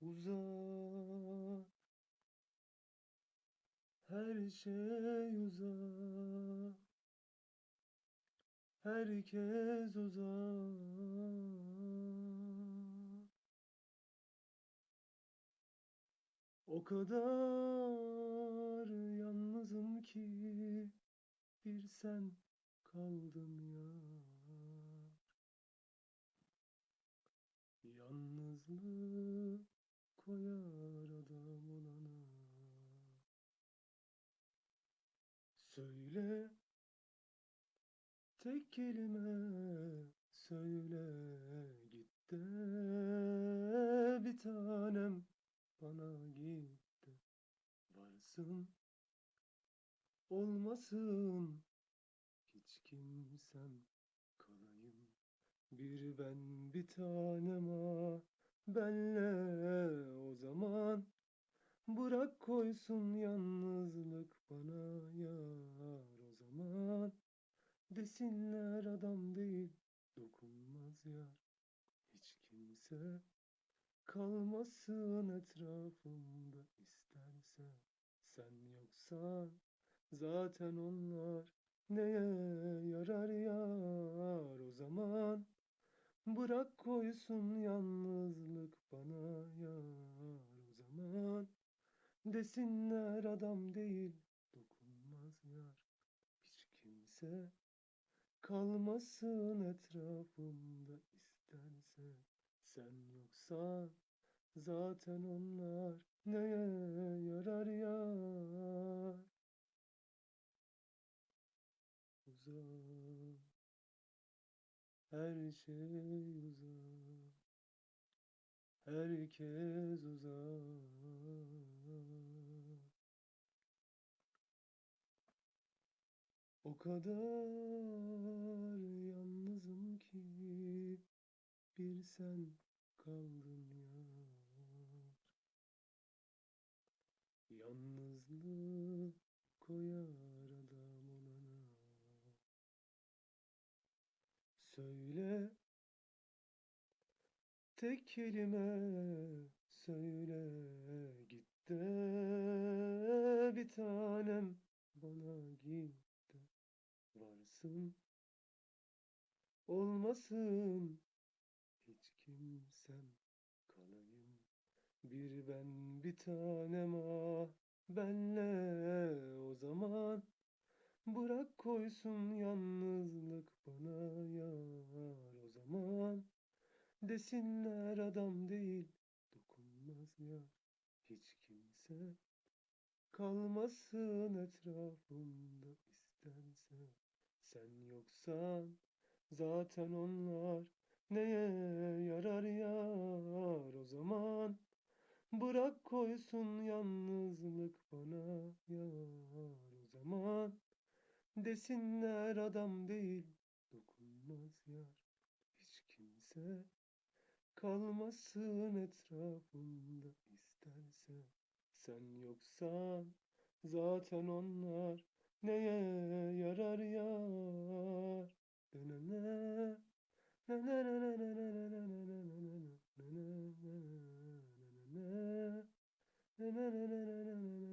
uzak. Her şey uzak. Herkes uzak. O kadar yalnızım ki bir sen kaldın ya. Yalnızlık koyar adam olana. Söyle. Tek kelime söyle git de. Bir tanem bana git Varsın. Olmasın. Hiç kimsem kalayım. Bir ben bir tanem ah benle o zaman. Bırak koysun yalnızlık bana yar o zaman. Desinler adam değil dokunmaz yar. Hiç kimse kalmasın etrafımda isterse. Sen yoksan zaten onlar neye yarar yar o zaman Bırak koysun yalnızlık bana yar o zaman. Desinler adam değil dokunmaz yar. Hiç kimse kalmasın etrafımda isterse Sen yoksan zaten onlar neye yarar yar? Uzak her şey uzak Herkes uzak O kadar yalnızım ki bir sen kaldın yar. Yalnızlık Söyle. Tek kelime söyle git de bir tanem bana git varsın. Olmasın hiç kimsem kalayım. Bir ben bir tanem ah benle o zaman Bırak koysun yalnızlık bana yar o zaman. Desinler adam değil dokunmaz ya hiç kimse Kalmasın etrafımda isterse Sen yoksan zaten onlar neye yarar yar o zaman? Bırak koysun yalnızlık bana yar o zaman Desinler adam değil dokunmaz yar hiç kimse Kalmasın etrafında isterse Sen yoksan zaten onlar neye yarar yar Dönene Na na na na na na na na na na na na na na na